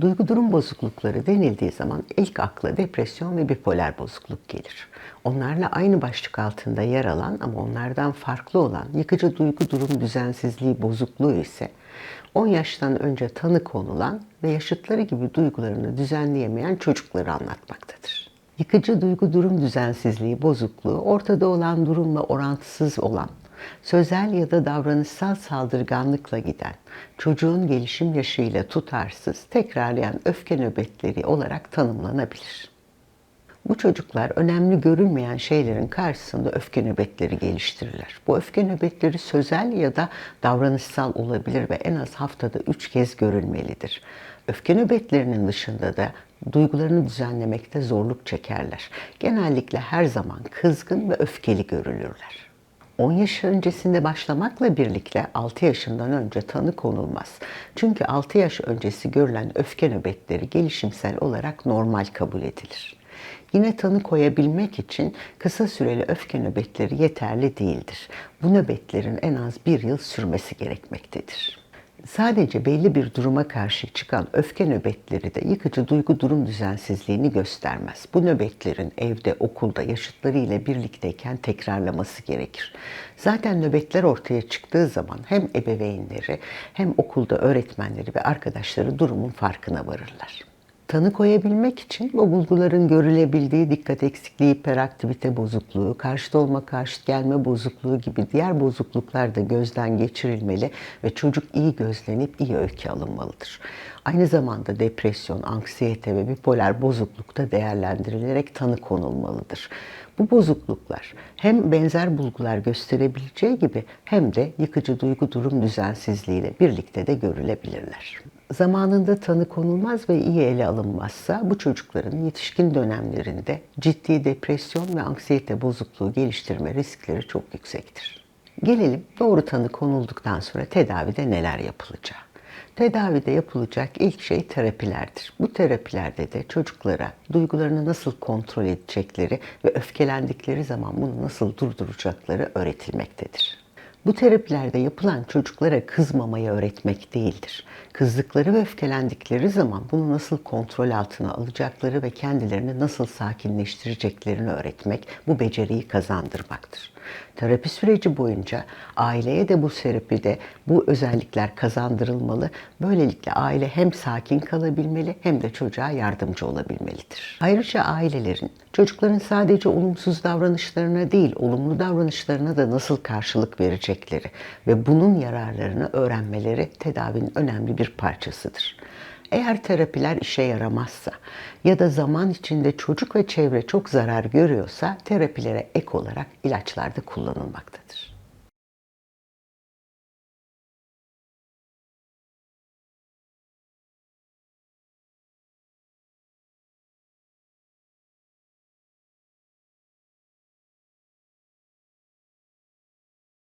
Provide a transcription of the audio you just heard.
Duygu durum bozuklukları denildiği zaman ilk akla depresyon ve bipolar bozukluk gelir. Onlarla aynı başlık altında yer alan ama onlardan farklı olan yıkıcı duygu durum düzensizliği bozukluğu ise 10 yaştan önce tanı konulan ve yaşıtları gibi duygularını düzenleyemeyen çocukları anlatmaktadır. Yıkıcı duygu durum düzensizliği bozukluğu ortada olan durumla orantısız olan sözel ya da davranışsal saldırganlıkla giden, çocuğun gelişim yaşıyla tutarsız, tekrarlayan öfke nöbetleri olarak tanımlanabilir. Bu çocuklar önemli görülmeyen şeylerin karşısında öfke nöbetleri geliştirirler. Bu öfke nöbetleri sözel ya da davranışsal olabilir ve en az haftada üç kez görülmelidir. Öfke nöbetlerinin dışında da duygularını düzenlemekte zorluk çekerler. Genellikle her zaman kızgın ve öfkeli görülürler. 10 yaş öncesinde başlamakla birlikte 6 yaşından önce tanı konulmaz. Çünkü 6 yaş öncesi görülen öfke nöbetleri gelişimsel olarak normal kabul edilir. Yine tanı koyabilmek için kısa süreli öfke nöbetleri yeterli değildir. Bu nöbetlerin en az bir yıl sürmesi gerekmektedir. Sadece belli bir duruma karşı çıkan öfke nöbetleri de yıkıcı duygu durum düzensizliğini göstermez. Bu nöbetlerin evde, okulda yaşıtları ile birlikteyken tekrarlaması gerekir. Zaten nöbetler ortaya çıktığı zaman hem ebeveynleri hem okulda öğretmenleri ve arkadaşları durumun farkına varırlar. Tanı koyabilmek için bu bulguların görülebildiği dikkat eksikliği, hiperaktivite bozukluğu, karşıt olma karşıt gelme bozukluğu gibi diğer bozukluklar da gözden geçirilmeli ve çocuk iyi gözlenip iyi öykü alınmalıdır. Aynı zamanda depresyon, anksiyete ve bipolar bozukluk da değerlendirilerek tanı konulmalıdır. Bu bozukluklar hem benzer bulgular gösterebileceği gibi hem de yıkıcı duygu durum düzensizliğiyle birlikte de görülebilirler zamanında tanı konulmaz ve iyi ele alınmazsa bu çocukların yetişkin dönemlerinde ciddi depresyon ve anksiyete bozukluğu geliştirme riskleri çok yüksektir. Gelelim doğru tanı konulduktan sonra tedavide neler yapılacağı. Tedavide yapılacak ilk şey terapilerdir. Bu terapilerde de çocuklara duygularını nasıl kontrol edecekleri ve öfkelendikleri zaman bunu nasıl durduracakları öğretilmektedir. Bu terapilerde yapılan çocuklara kızmamayı öğretmek değildir. Kızdıkları ve öfkelendikleri zaman bunu nasıl kontrol altına alacakları ve kendilerini nasıl sakinleştireceklerini öğretmek, bu beceriyi kazandırmaktır. Terapi süreci boyunca aileye de bu terapide bu özellikler kazandırılmalı. Böylelikle aile hem sakin kalabilmeli hem de çocuğa yardımcı olabilmelidir. Ayrıca ailelerin çocukların sadece olumsuz davranışlarına değil, olumlu davranışlarına da nasıl karşılık verecekleri ve bunun yararlarını öğrenmeleri tedavinin önemli bir parçasıdır. Eğer terapiler işe yaramazsa ya da zaman içinde çocuk ve çevre çok zarar görüyorsa terapilere ek olarak ilaçlar da kullanılmaktadır.